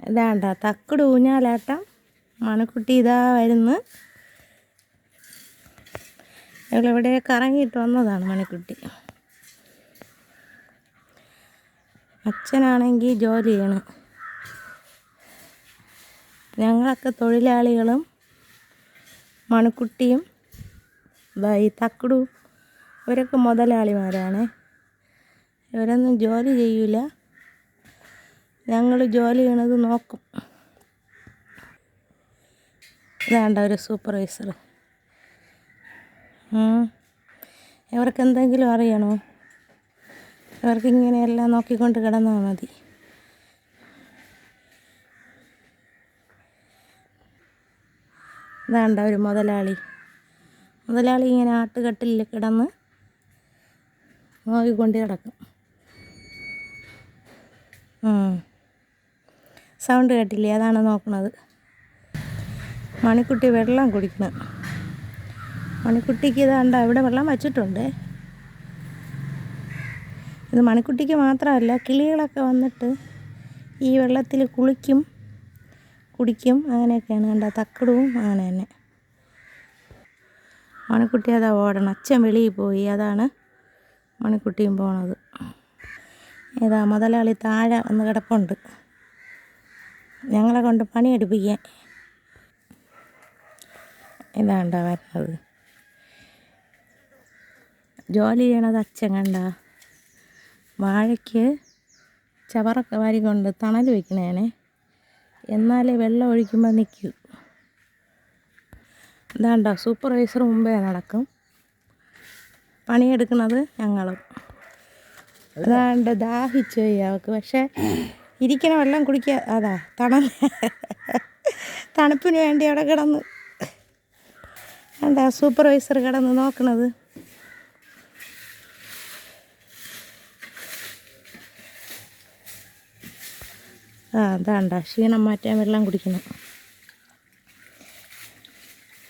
ഇതാണ്ട തക്കട് ഊഞ്ഞാലാട്ടം. മണക്കുട്ടി ഇതാ വരുന്ന്. ഇവളിവിടെ കറങ്ങിയിട്ട് വന്നതാണ് മണിക്കുട്ടി. അച്ഛനാണെങ്കിൽ ജോലി ചെയ്യണം. ഞങ്ങളൊക്കെ തൊഴിലാളികളും മണിക്കുട്ടിയും ഈ തക്കടും ഇവരൊക്കെ മുതലാളിമാരാണ്. ഇവരൊന്നും ജോലി ചെയ്യൂല. ഞങ്ങൾ ജോലി ചെയ്യണത് നോക്കും. ഇതാണ്ട ഒരു സൂപ്പർവൈസർ ഇവർക്ക് എന്തെങ്കിലും അറിയണോ? ഇവർക്ക് ഇങ്ങനെയെല്ലാം നോക്കിക്കൊണ്ട് കിടന്നാൽ മതി. ഇതാണ്ട ഒരു മുതലാളി. മുതലാളി ഇങ്ങനെ ആട്ടുകട്ടിൽ കിടന്ന് നോക്കിക്കൊണ്ട് കിടക്കും. സൗണ്ട് കേട്ടില്ലേ? അതാണ് നോക്കുന്നത് മണിക്കുട്ടി വെള്ളം കുടിക്കണം മണിക്കുട്ടിക്ക് ഇതാണ്ട ഇവിടെ വെള്ളം വച്ചിട്ടുണ്ട്. ഇത് മണിക്കുട്ടിക്ക് മാത്രമല്ല കിളികളൊക്കെ വന്നിട്ട് ഈ വെള്ളത്തിൽ കുളിക്കും കുടിക്കും അങ്ങനെയൊക്കെയാണ് കണ്ട തക്കടവും അങ്ങനെ തന്നെ. മണിക്കുട്ടി അതാ ഓടണം. അച്ഛൻ വെളിയിൽ പോയി. അതാണ് മണിക്കുട്ടിയും പോണത്. ഏതാ മുതലാളി താഴെ ഒന്ന് കിടപ്പുണ്ട്. ഞങ്ങളെ കൊണ്ട് പണിയെടുപ്പിക്കാൻ. ഇതാണ്ട വരുന്നത് ജോലി ചെയ്യണത് അച്ഛൻ കണ്ട. വാഴയ്ക്ക് ചവറൊക്കെ വാരിക്കൊണ്ട് തണൽ വെക്കണേനെ. എന്നാലേ വെള്ളം ഒഴിക്കുമ്പോൾ നിൽക്കൂ ഇതാണ്ട സൂപ്പർവൈസർ മുമ്പേ നടക്കും. പണിയെടുക്കുന്നത് ഞങ്ങളും. അതാണ്ട് ദാഹിച്ചു അവൾക്ക് പക്ഷേ ഇരിക്കണ വെള്ളം കുടിക്കുക. അതാ തണ തണുപ്പിന് വേണ്ടി അവിടെ കിടന്ന്. എന്താ സൂപ്പർവൈസർ കിടന്ന് നോക്കണത്. ആ അതാണ്ട ക്ഷീണം മാറ്റാൻ വെള്ളം കുടിക്കണം.